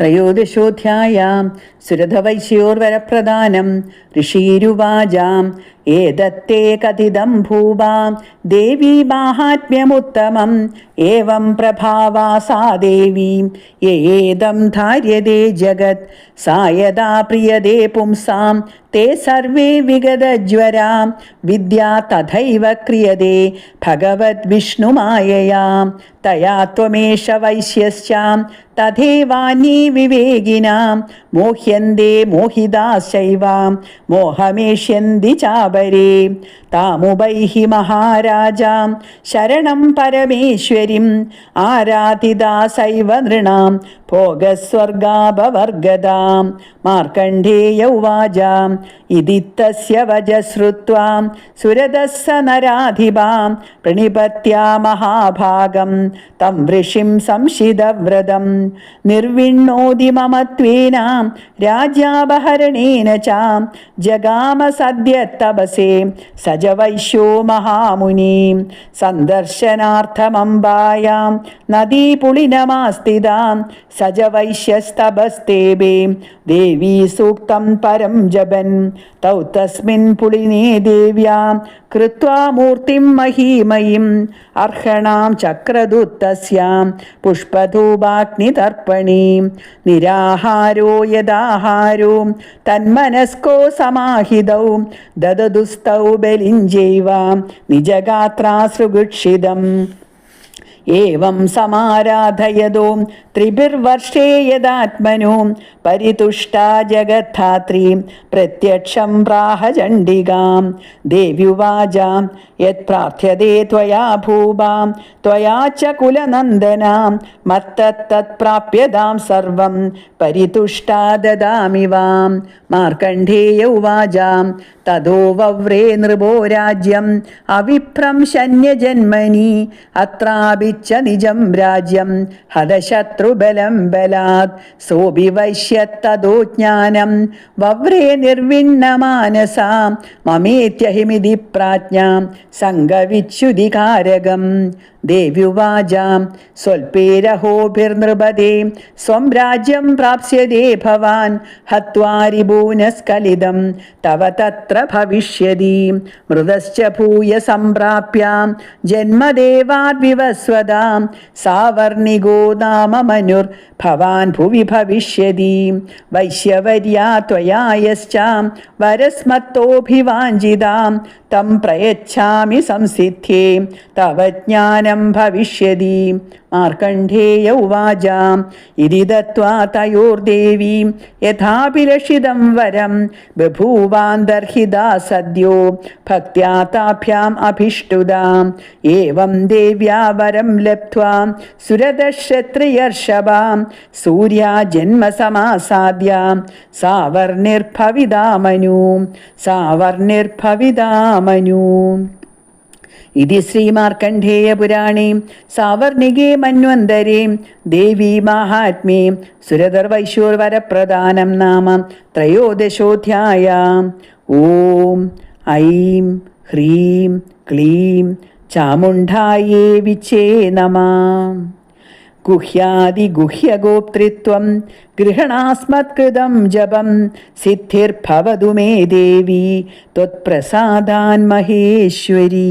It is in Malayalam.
ത്രയോദശോധ്യായാം സുരഥവൈശ്യോർവരപ്രധാനം ഋഷീരുവാചാം एतत्ते कथितं भूवा देवी माहात्म्यमुत्तमम्, एवं प्रभावा सा देवी। ये एदं धार्यते जगत्, सा यदा प्रियदे पुंसां, ते सर्वे विगतज्वरा। विद्या तथैव क्रियते भगवद्विष्णुमायया। तया त्वमेष वैश्यश्चां तथैवान्ये विवेगिनां। मोह्यन्ते मोहिदाश्चैवां मोहमेष्यन्ति चाब പരേ താമുബൈഹി മഹാരാജാം ശരണം പരമേശ്വരിം ആരാധിതാ സൈവ നൃണാം भोगस्वर्गापवर्गदां मार्कण्डेय उवाच इति तस्य वच श्रुत्वा सुरदः स नराधिपां प्रणिपत्या महाभागं तं ऋषिं संशिदव्रतं निर्विण्णोति ममत्वेन राज्यापहरणेन च जगाम सद्य तपसे सज वैश्यो महामुनिं सन्दर्शनार्थमम्बायां नदीपुलिनमास्तिदां സജവൈശ്യസ്തഭസ്തേബേ ദേവീ സൂക്തം പരം ജപൻ. തൗ തസ്മിൻ പുളിനേ ദേവ്യാം. കൃത്വാ മൂർത്തിം മഹീമയിം. അർഹണാം ചക്രദുത്തസ്യാം. പുഷ്പധൂപാഗ്നിതർപ്പണീം. നിരാഹാരോ യഥാഹാരോ. തന്മനസ്കോ സമാഹിതൗ. ദദതുസ്തൗ ബലിഞ്ചൈവ നിജഗാത്രാസൃഗുക്ഷിതം एवं समाराधयदो त्रिभिर्वर्षे यदात्मनो परितुष्टा जगद्धात्री प्रत्यक्षं प्राह चण्डिकां देव्युवाजां यत्प्रार्थ्यते त्वया भूभां त्वया च कुलनन्दनां मत्तत्तत्प्राप्यतां सर्वं परितुष्टा ददामि वां मार्कण्डेय उवाजां ततो वव्रे नृपो राज्यम् अविप्रं शन्यजन्मनि സ്ഥാപിച്ച നിജം രാജ്യം. ഹതശത്രുബലം ബലാത്. സോപി വൈശ്യത്തതോ ജ്ഞാനം. വവ്രേ നിർവിണ്ണ മാനസാ. മമേത്യഹിമിതി പ്രാജ്ഞാം. സംഘവിച്യുതികാരകം ദേവ്യുവാചാം. സ്വൽപേരഹോഭിർനൃപതേ സ്വം രാജ്യം പ്രാപ്സ്യതേ ഭവാൻ. ഹത്വാരിബൂനസ്കലിതം തവ തത്ര ഭവിഷ്യതി. മൃതശ്ച ഭൂയ സംപ്രാപ്യാം ജന്മദേവാദ്വിവസ്വതാം സാവർണികോ നാമ മനുർ ഭവാൻ ഭുവി ഭവിഷ്യതി. വൈശ്യവര്യാ ത്വയായശ്ചാം വരസ്മത്തോഭിവാഞ്ചിതാം. തം പ്രയച്ഛാമി സംസിദ്ധേ തവ ജ്ഞാന ഭിന്നം ഭവിഷ്യതി. മാർക്കണ്ഡേയ ഉവാച ഇതി ദത്വാ തയോർദേവീം. യഥാഭിലഷിതം വരം. ബഭൂവാന്തർഹിതാ സദ്യോ. ഭക്ത്യാ താഭ്യാം അഭിഷ്ടുതാം. ഏവം ദേവ്യാ വരം ലബ്ധ്വാ. സുരതശത്രിയർഷഭാം സൂര്യാ ജന്മസമാസാദ്യ. സാവർണിർഭവിതാമനൂ. സാവർണിർഭവിതാമനൂ. ഇതി ശ്രീമാർക്കണ്ഠേയ ശ്രീമാർക്കണ്ഡേയപുരാണേ സാവർണികേ മന്വന്തരേ ദേവീ മാഹാത്മ്യേ സുരതർവൈശ്വരവരപ്രധാനം നാമ ത്രയോദശോധ്യായ. ഓം ഐം ഹ്രീം ക്ലീം ചാമുണ്ടായേ വിച്ചേ നമ. गुह्यादिगुह्यगोप्तृत्वं गृहणास्मत्कृतं जपं सिद्धिर्भवतु मे देवी त्वत्प्रसादान्महेश्वरी